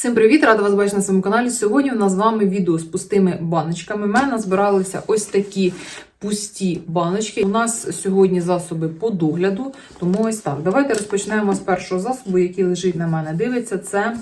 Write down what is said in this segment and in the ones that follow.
Всім привіт! Рада вас бачити на своєму каналі. Сьогодні у нас з вами відео з пустими баночками. У мене збиралися ось такі пусті баночки. У нас сьогодні засоби по догляду, тому ось так. Давайте розпочнемо з першого засобу, який лежить на мене. Дивиться, це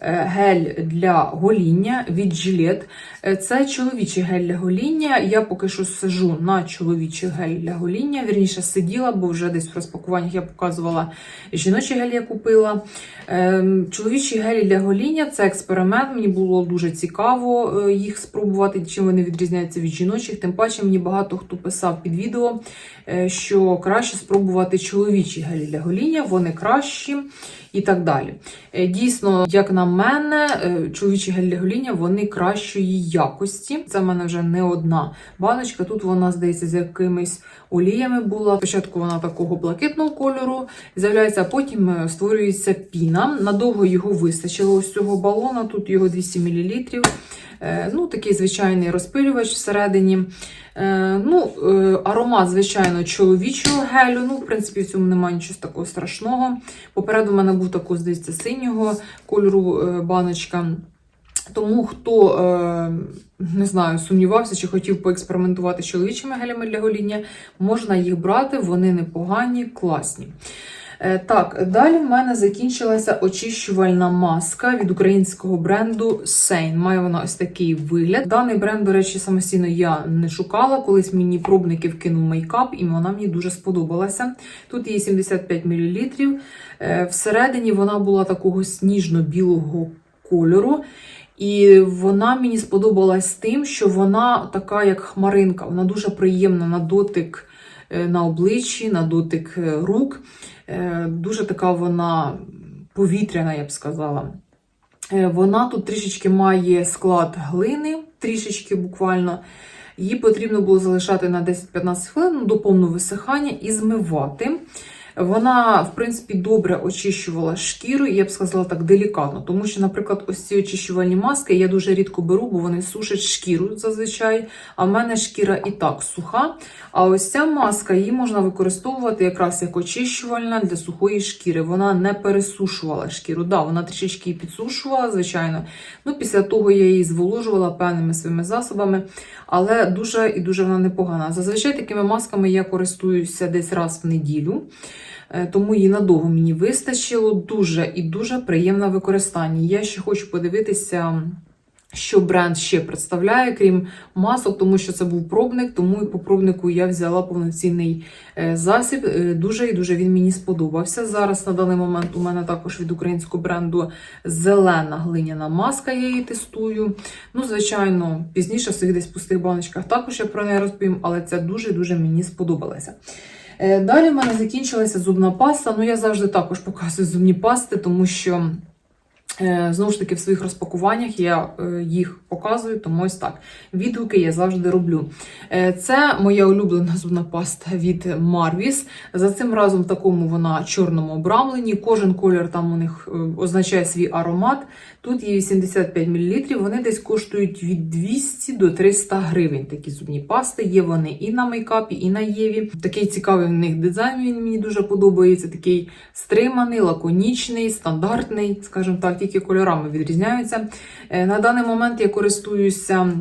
гель для гоління від Gillette. Е, Це чоловічий гель для гоління. Я поки що сижу на чоловічий гель для гоління. Вірніше сиділа, бо вже десь в розпакуваннях я показувала жіночий гель, я купила. Ем, Чоловічі гелі для гоління це експеримент. Мені було дуже цікаво е, їх спробувати, чим вони відрізняються від жіночих. Тим паче мені багато хто писав під відео, е, що краще спробувати чоловічі гелі для гоління, вони кращі і так далі. Е, Дійсно, як на мене, е, чоловічі гель для вони кращої якості. Це в мене вже не одна баночка. Тут вона здається з якимись оліями була. Спочатку вона такого блакитного кольору з'являється, а потім е, створюється піна. Надовго його вистачило ось цього балона. Тут його 200 мл. Е, Ну, такий звичайний розпилювач всередині. Е, ну, е, аромат, звичайно, чоловічого гелю. Ну, в принципі, в цьому немає нічого такого страшного. Попереду в мене був такого, здається, синього кольору баночка. Тому хто не знаю, сумнівався чи хотів поекспериментувати з чоловічими гелями для гоління, можна їх брати, вони непогані, класні. Е, Так, далі в мене закінчилася очищувальна маска від українського бренду Sein. Має вона ось такий вигляд. Даний бренд, до речі, самостійно я не шукала. Колись мені пробники вкинув мейкап, і вона мені дуже сподобалася. Тут її 75 мл. Всередині вона була такого сніжно-білого кольору. І вона мені сподобалась тим, що вона така, як хмаринка, вона дуже приємна на дотик на обличчі, на дотик е, рук. Е, Дуже така вона повітряна, я б сказала. Е, Вона тут трішечки має склад глини, трішечки буквально. Її потрібно було залишати на 10-15 хвилин до повного висихання і змивати. Вона, в принципі, добре очищувала шкіру, і я б сказала так делікатно. Тому що, наприклад, ось ці очищувальні маски я дуже рідко беру, бо вони сушать шкіру зазвичай. А в мене шкіра і так суха. А ось ця маска її можна використовувати якраз як очищувальна для сухої шкіри. Вона не пересушувала шкіру. Да, вона трішечки її підсушувала, звичайно. Ну, після того я її зволожувала певними своїми засобами, але дуже і дуже вона непогана. Зазвичай такими масками я користуюся десь раз в неділю. Е, Тому її надовго мені вистачило. Дуже і дуже приємне використання. Я ще хочу подивитися, що бренд ще представляє, крім масок, тому що це був пробник, тому і по пробнику я взяла повноцінний е, засіб. Е, Дуже і дуже він мені сподобався. Зараз на даний момент у мене також від українського бренду зелена глиняна маска. Я її тестую. Ну, звичайно, пізніше в своїх десь пустих баночках також я про неї розповім, але це дуже дуже мені сподобалося. Е, Далі в мене закінчилася зубна паста. Ну, я завжди також показую зубні пасти, тому що. Е, Знову ж таки, в своїх розпакуваннях я е, їх показую, тому ось так. Відгуки я завжди роблю. Е, Це моя улюблена зубна паста від Marvis. За цим разом в такому вона чорному обрамленні. Кожен колір там у них означає свій аромат. Тут є 85 мл, вони десь коштують від 200 до 300 гривень. Такі зубні пасти. Є вони і на мейкапі, і на Єві. Такий цікавий в них дизайн. Він мені дуже подобається. Такий стриманий, лаконічний, стандартний, скажімо так, тільки кольорами відрізняються. Е, На даний момент я користуюся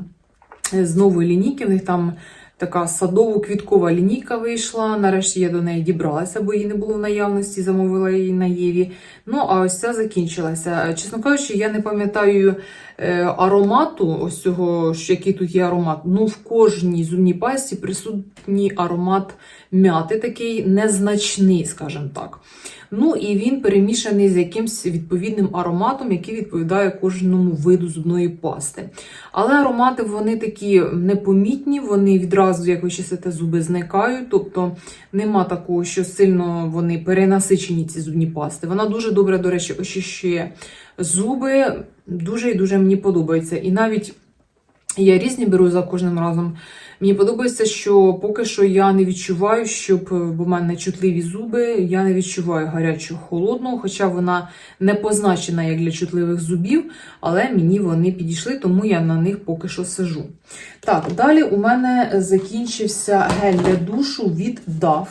е, з нової лінійки. В них там така садово-квіткова лінійка вийшла. Нарешті я до неї дібралася, бо її не було в наявності, замовила її на Єві. Ну, а ось ця закінчилася. Е, Чесно кажучи, я не пам'ятаю аромату, ось цього, який тут є аромат. Ну, в кожній зубній пасті присутній аромат м'яти, такий незначний, скажімо так. Ну і він перемішаний з якимсь відповідним ароматом, який відповідає кожному виду зубної пасти. Але аромати вони такі непомітні, вони відразу, як ви чистите зуби, зникають. Тобто нема такого, що сильно вони перенасичені, ці зубні пасти. Вона дуже добре, до речі, очищує зуби. Дуже і дуже мені подобається. І навіть я різні беру за кожним разом. Мені подобається, що поки що я не відчуваю, щоб бо в мене чутливі зуби, я не відчуваю гарячого холодного, хоча вона не позначена як для чутливих зубів, але мені вони підійшли, тому я на них поки що сижу. Так, далі у мене закінчився гель для душу від DAF.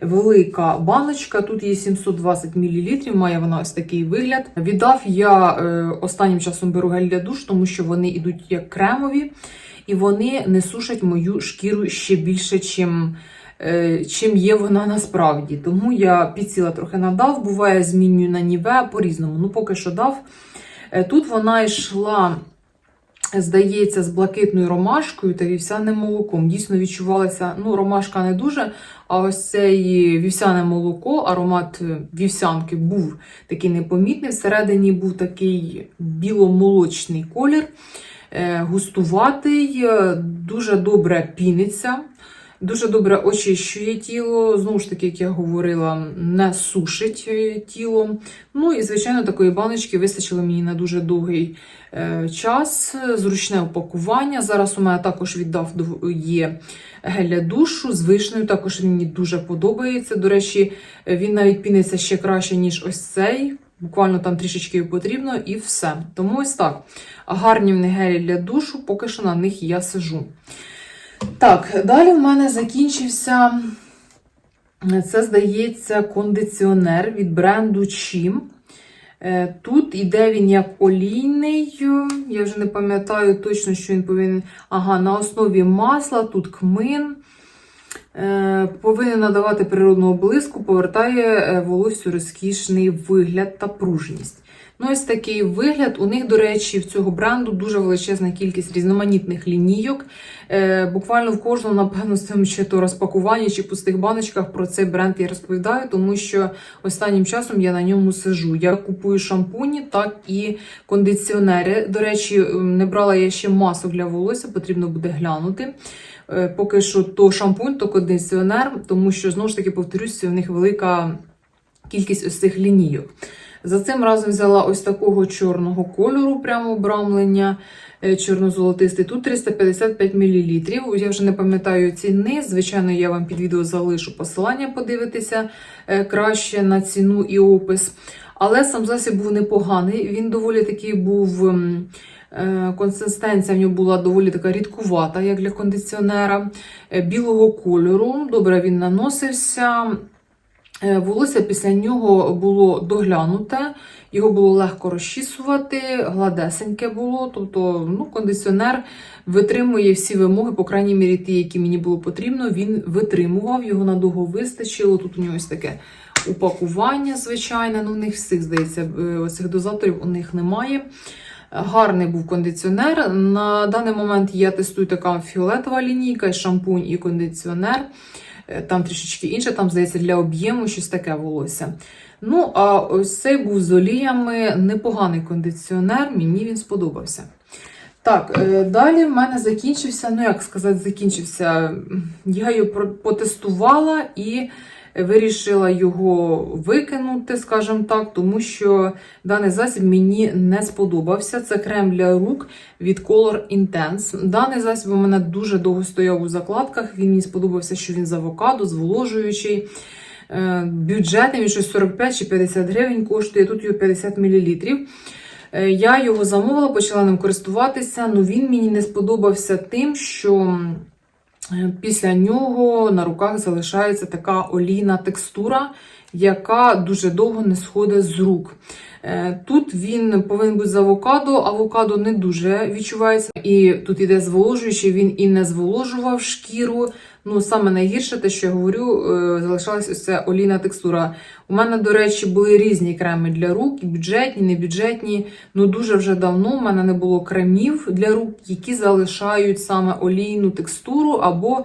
Велика баночка. Тут є 720 мл, має вона ось такий вигляд. Віддав я е, останнім часом беру гель для душ, тому що вони йдуть як кремові, і вони не сушать мою шкіру ще більше, чим. е, Чим є вона насправді. Тому я підсіла трохи надав, буває, змінюю на ніве по-різному. Ну, поки що дав. Е, Тут вона йшла здається, з блакитною ромашкою та вівсяним молоком. Дійсно відчувалася, ну, ромашка не дуже, а ось цей вівсяне молоко, аромат е, вівсянки був такий непомітний. Всередині був такий біломолочний колір, е, густуватий, е, дуже добре піниться. Дуже добре очищує тіло, знову ж таки, як я говорила, не сушить е, тіло. Ну і, звичайно, такої баночки вистачило мені на дуже довгий е, час, зручне упакування. Зараз у мене також віддав є гель для душу з вишнею. Також мені дуже подобається. До речі, він навіть піниться ще краще, ніж ось цей. Буквально там трішечки потрібно, і все. Тому ось так. Гарні в гелі для душу, поки що на них я сижу. Так, далі в мене закінчився, це, здається, кондиціонер від бренду Чим. Е, Тут іде він як олійний, я вже не пам'ятаю точно, що він повинен. Ага, на основі масла, тут кмин. Е, Повинен надавати природного блиску, повертає е, волоссю розкішний вигляд та пружність. Ну, ось такий вигляд. У них, до речі, в цього бренду дуже величезна кількість різноманітних лінійок. Е, буквально в кожному, напевно, з цим чи то розпакуванні, чи пустих баночках про цей бренд я розповідаю, тому що останнім часом я на ньому сижу. Я купую шампуні, так і кондиціонери. До речі, не брала я ще масок для волосся, потрібно буде глянути. Е, Поки що то шампунь, то кондиціонер, тому що знову ж таки повторюся, у них велика кількість ось цих лінійок. За цим разом взяла ось такого чорного кольору, прямо обрамлення е, чорно-золотистий. Тут 355 мл. Я вже не пам'ятаю ціни. Звичайно, я вам під відео залишу посилання подивитися е, краще на ціну і опис. Але сам засіб був непоганий. Він доволі такий був. ем, е, Консистенція в нього була доволі така рідкувата, як для кондиціонера, білого кольору. Добре він наносився. Е, Волосся після нього було доглянуте, його було легко розчісувати, гладесеньке було. Тобто, ну, кондиціонер витримує всі вимоги, по крайній мірі, ті, які мені було потрібно, він витримував, його надовго вистачило. Тут у нього ось таке упакування, звичайне. Ну, у них всіх, здається, е, оцих дозаторів у них немає. Гарний був кондиціонер. На даний момент я тестую така фіолетова лінійка, шампунь і кондиціонер. Е, Там трішечки інше, там, здається, для об'єму щось таке волосся. Ну, а ось цей був з оліями непоганий кондиціонер, мені він сподобався. Так, е, далі в мене закінчився, ну як сказати, закінчився. Я його потестувала і вирішила його викинути, скажімо так, тому що даний засіб мені не сподобався. Це крем для рук від Color Intense. Даний засіб у мене дуже довго стояв у закладках. Він мені сподобався, що він з авокадо, зволожуючий. Е, Бюджетний, він щось 45 чи 50 гривень коштує, тут його 50 мл. Е, Я його замовила, почала ним користуватися, але він мені не сподобався тим, що після нього на руках залишається така олійна текстура, яка дуже довго не сходить з рук. Е, Тут він повинен бути з авокадо. Авокадо не дуже відчувається. І тут іде зволожуючий, він і не зволожував шкіру. Ну, саме найгірше, те, що я говорю, е, залишалась ось ця олійна текстура. У мене, до речі, були різні креми для рук, і бюджетні, не бюджетні. Ну дуже вже давно в мене не було кремів для рук, які залишають саме олійну текстуру або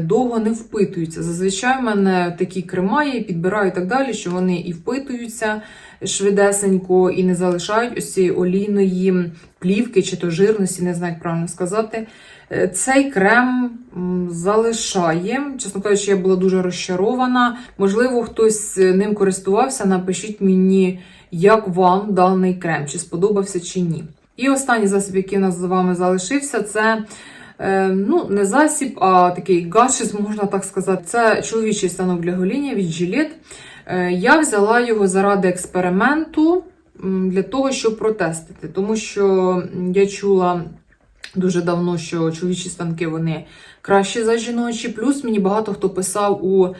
довго не впитуються. Зазвичай в мене такі крема є, підбираю і так далі, що вони і впитуються швидесенько, і не залишають ось цієї олійної плівки чи то жирності, не знаю, як правильно сказати. Е, Цей крем залишає. Чесно кажучи, я була дуже розчарована. Можливо, хтось е, ним користувався. Напишіть мені, як вам даний крем, чи сподобався чи ні. І останній засіб, який у нас з вами залишився, це е, ну, не засіб, а такий гаджет, можна так сказати. Це чоловічий станок для гоління від Gillette. Е, Я взяла його заради експерименту для того, щоб протестити, тому що я чула дуже давно, що чоловічі станки вони кращі за жіночі. Плюс мені багато хто писав у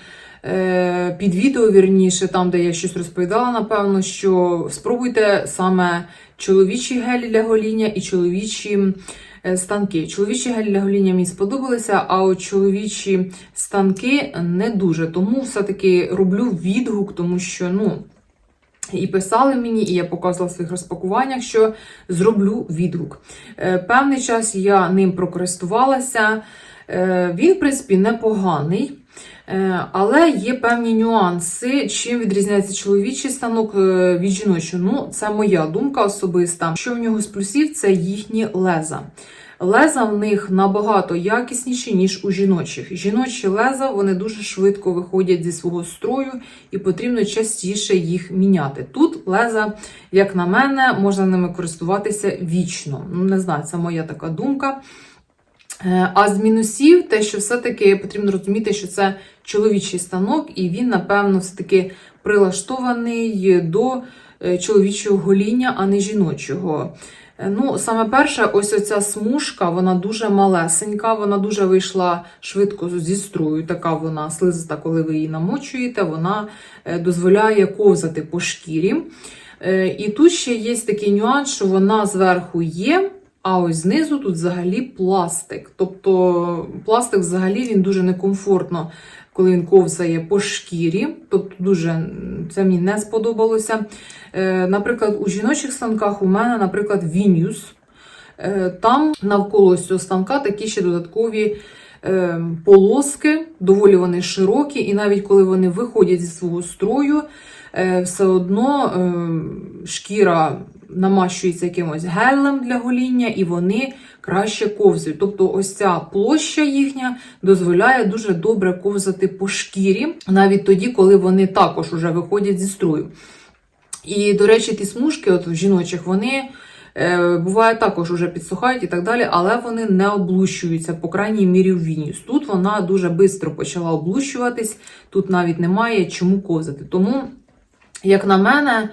е, під відео, вірніше, там, де я щось розповідала, напевно, що спробуйте саме чоловічі гелі для гоління і чоловічі е, станки. Чоловічі гелі для мені сподобалися, а от чоловічі станки не дуже. Тому все-таки роблю відгук, тому що, ну. І писали мені, і я показувала в своїх розпакуваннях, що зроблю відгук. Е, Певний час я ним прокористувалася. Е, Він, в принципі, непоганий. Е, Але є певні нюанси, чим відрізняється чоловічий станок е, від жіночого. Ну, це моя думка особиста. Що в нього з плюсів, це їхні леза. Леза в них набагато якісніші, ніж у жіночих. Жіночі леза вони дуже швидко виходять зі свого строю і потрібно частіше їх міняти. Тут леза, як на мене, можна ними користуватися вічно. Ну, не знаю, це моя така думка. Е, А з мінусів, те, що все-таки потрібно розуміти, що це чоловічий станок, і він, напевно, все-таки прилаштований до е, чоловічого гоління, а не жіночого. Е, Ну, саме перше, ось оця смужка, вона дуже малесенька, вона дуже вийшла швидко зі строю. Така вона слизиста, коли ви її намочуєте, вона дозволяє ковзати по шкірі. І тут ще є такий нюанс, що вона зверху є, а ось знизу тут взагалі пластик. Тобто пластик взагалі він дуже некомфортно, коли він ковзає по шкірі. Тобто дуже це мені не сподобалося. Е, Наприклад, у жіночих станках у мене, наприклад, Вінюс. Е, Там навколо цього станка такі ще додаткові е, полоски, доволі вони широкі, і навіть коли вони виходять зі свого строю, все одно шкіра намащується якимось гелем для гоління, і вони краще ковзають. Тобто, ось ця площа їхня дозволяє дуже добре ковзати по шкірі, навіть тоді, коли вони також уже виходять зі строю. І, до речі, ті смужки, от в жіночих, вони е, буває також уже підсухають і так далі, але вони не облущуються, по крайній мірі в Вініус. Тут вона дуже швидко почала облущуватись, тут навіть немає чому ковзати. Тому, як на мене,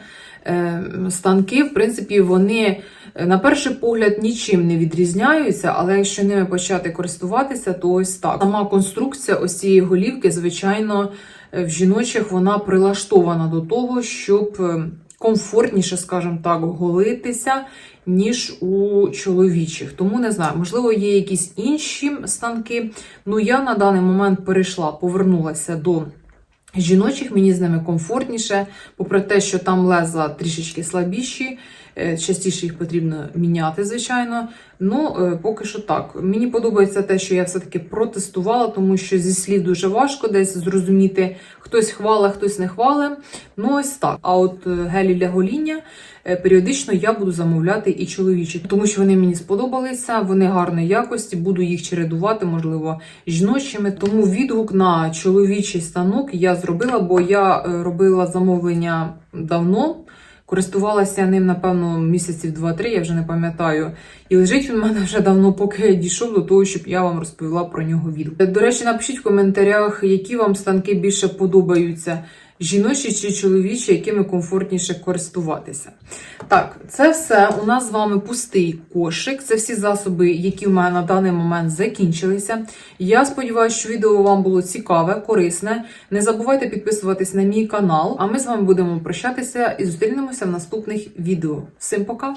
станки, в принципі, вони е, на перший погляд нічим не відрізняються, але якщо ними почати користуватися, то ось так. Сама конструкція ось цієї голівки, звичайно, е, в жіночих вона прилаштована до того, щоб е, комфортніше, скажімо так, голитися, ніж у чоловічих. Тому не знаю, можливо, є якісь інші станки. Ну, я на даний момент перейшла, повернулася до. Жіночих мені з ними комфортніше, попри те, що там лезла трішечки слабіші, частіше їх потрібно міняти, звичайно. Ну, е, поки що так. Мені подобається те, що я все-таки протестувала, тому що зі слів дуже важко десь зрозуміти, хтось хвала, хтось не хвале. Ну, ось так. А от е, гелі для гоління е, періодично я буду замовляти і чоловічі, тому що вони мені сподобалися, вони гарної якості, буду їх чередувати, можливо, жіночими. Тому відгук на чоловічий станок я зробила, бо я е, робила замовлення давно. Користувалася ним, напевно, місяців 2-3, я вже не пам'ятаю. І лежить він в мене вже давно, поки я дійшов до того, щоб я вам розповіла про нього відео. До речі, напишіть в коментарях, які вам станки більше подобаються. Жіночі чи чоловічі, якими комфортніше користуватися. Так, це все. У нас з вами пустий кошик. Це всі засоби, які в мене на даний момент закінчилися. Я сподіваюся, що відео вам було цікаве, корисне. Не забувайте підписуватись на мій канал, а ми з вами будемо прощатися і зустрінемося в наступних відео. Всім пока!